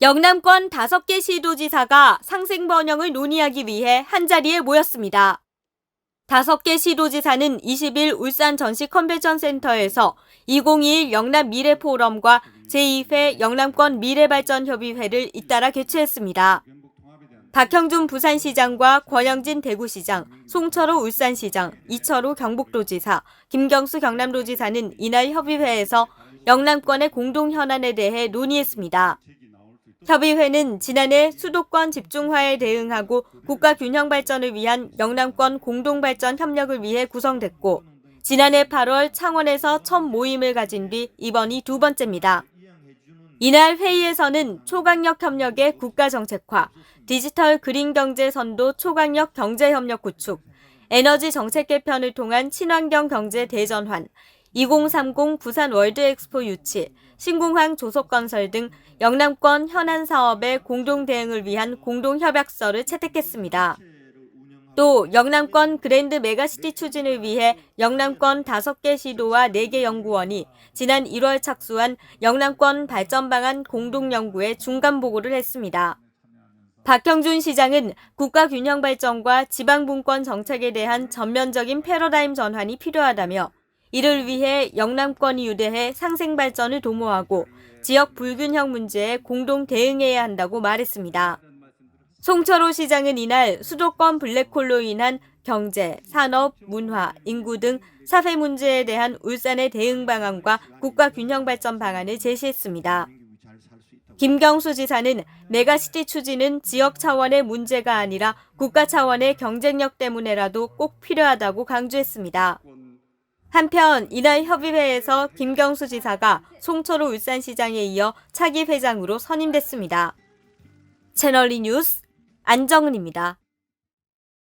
영남권 5개 시도지사가 상생 번영을 논의하기 위해 한자리에 모였습니다. 5개 시도지사는 20일 울산 전시 컨벤션 센터에서 2021 영남 미래 포럼과 제2회 영남권 미래발전 협의회를 잇따라 개최했습니다. 박형준 부산시장과 권영진 대구시장, 송철호 울산시장, 이철호 경북도지사, 김경수 경남도지사는 이날 협의회에서 영남권의 공동 현안에 대해 논의했습니다. 협의회는 지난해 수도권 집중화에 대응하고 국가 균형 발전을 위한 영남권 공동 발전 협력을 위해 구성됐고 지난해 8월 창원에서 첫 모임을 가진 뒤 이번이 두 번째입니다. 이날 회의에서는 초강력 협력의 국가 정책화, 디지털 그린 경제 선도 초강력 경제 협력 구축, 에너지 정책 개편을 통한 친환경 경제 대전환, 2030 부산 월드 엑스포 유치, 신공항 조속건설 등 영남권 현안 사업의 공동 대응을 위한 공동 협약서를 채택했습니다. 또 영남권 그랜드 메가시티 추진을 위해 영남권 5개 시도와 4개 연구원이 지난 1월 착수한 영남권 발전 방안 공동 연구에 중간 보고를 했습니다. 박형준 시장은 국가 균형 발전과 지방 분권 정책에 대한 전면적인 패러다임 전환이 필요하다며 이를 위해 영남권이 유대해 상생 발전을 도모하고 지역 불균형 문제에 공동 대응해야 한다고 말했습니다. 송철호 시장은 이날 수도권 블랙홀로 인한 경제, 산업, 문화, 인구 등 사회 문제에 대한 울산의 대응 방안과 국가 균형 발전 방안을 제시했습니다. 김경수 지사는 메가시티 추진은 지역 차원의 문제가 아니라 국가 차원의 경쟁력 때문에라도 꼭 필요하다고 강조했습니다. 한편 이날 협의회에서 김경수 지사가 송철호 울산시장에 이어 차기 회장으로 선임됐습니다. 채널리 뉴스 안정은입니다.